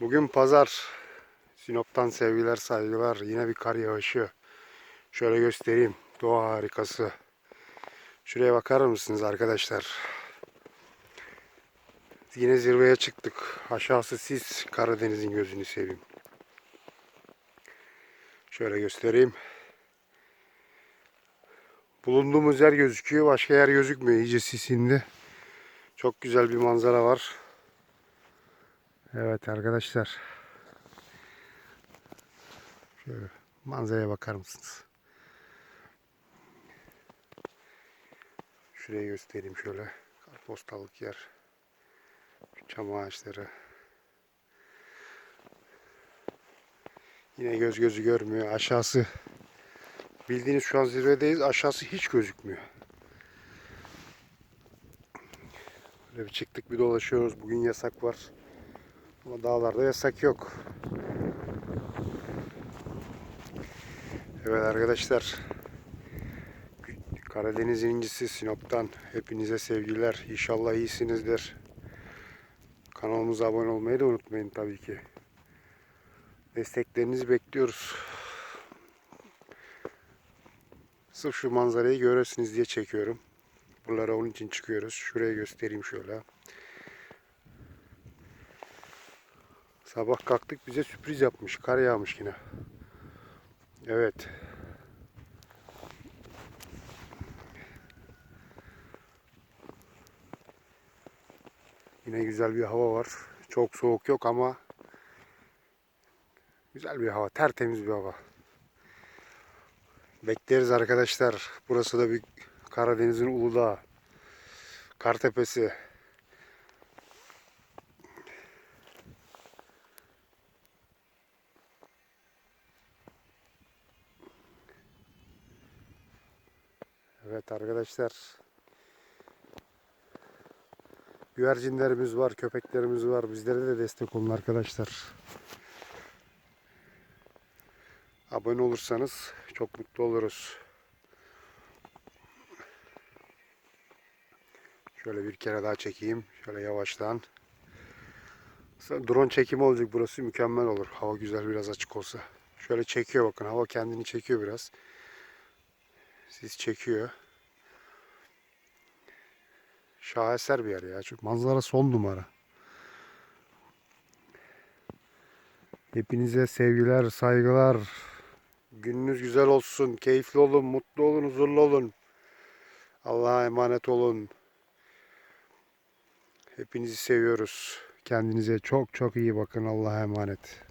Bugün pazar. Sinop'tan sevgiler saygılar. Yine bir kar yağışı. Şöyle göstereyim. Doğa harikası. Şuraya bakar mısınız arkadaşlar? Yine zirveye çıktık. Aşağısı siz Karadeniz'in gözünü seveyim. Şöyle göstereyim. Bulunduğumuz yer gözüküyor. Başka yer gözükmüyor. İyice sisindi. Çok güzel bir manzara var. Evet arkadaşlar. Şöyle manzaraya bakar mısınız? Şurayı göstereyim şöyle. Kartpostallık yer. Çam ağaçları. Yine göz gözü görmüyor. Aşağısı bildiğiniz şu an zirvedeyiz. Aşağısı hiç gözükmüyor. Böyle bir çıktık bir dolaşıyoruz. Bugün yasak var. Ama dağlarda yasak yok. Evet arkadaşlar. Karadeniz incisi Sinop'tan hepinize sevgiler. İnşallah iyisinizdir. Kanalımıza abone olmayı da unutmayın tabii ki. Desteklerinizi bekliyoruz. Sırf şu manzarayı görürsünüz diye çekiyorum. Buralara onun için çıkıyoruz. Şuraya göstereyim şöyle. Sabah kalktık bize sürpriz yapmış. Kar yağmış yine. Evet. Yine güzel bir hava var. Çok soğuk yok ama güzel bir hava. Tertemiz bir hava. Bekleriz arkadaşlar. Burası da bir Karadeniz'in Uludağ. Kartepe'si. Evet arkadaşlar. Güvercinlerimiz var, köpeklerimiz var. Bizlere de destek olun arkadaşlar. Abone olursanız çok mutlu oluruz. Şöyle bir kere daha çekeyim. Şöyle yavaştan. Drone çekimi olacak burası mükemmel olur. Hava güzel biraz açık olsa. Şöyle çekiyor bakın. Hava kendini çekiyor biraz. Siz çekiyor. Şaheser bir yer ya. Çünkü manzara son numara. Hepinize sevgiler, saygılar. Gününüz güzel olsun. Keyifli olun, mutlu olun, huzurlu olun. Allah'a emanet olun. Hepinizi seviyoruz. Kendinize çok çok iyi bakın. Allah'a emanet.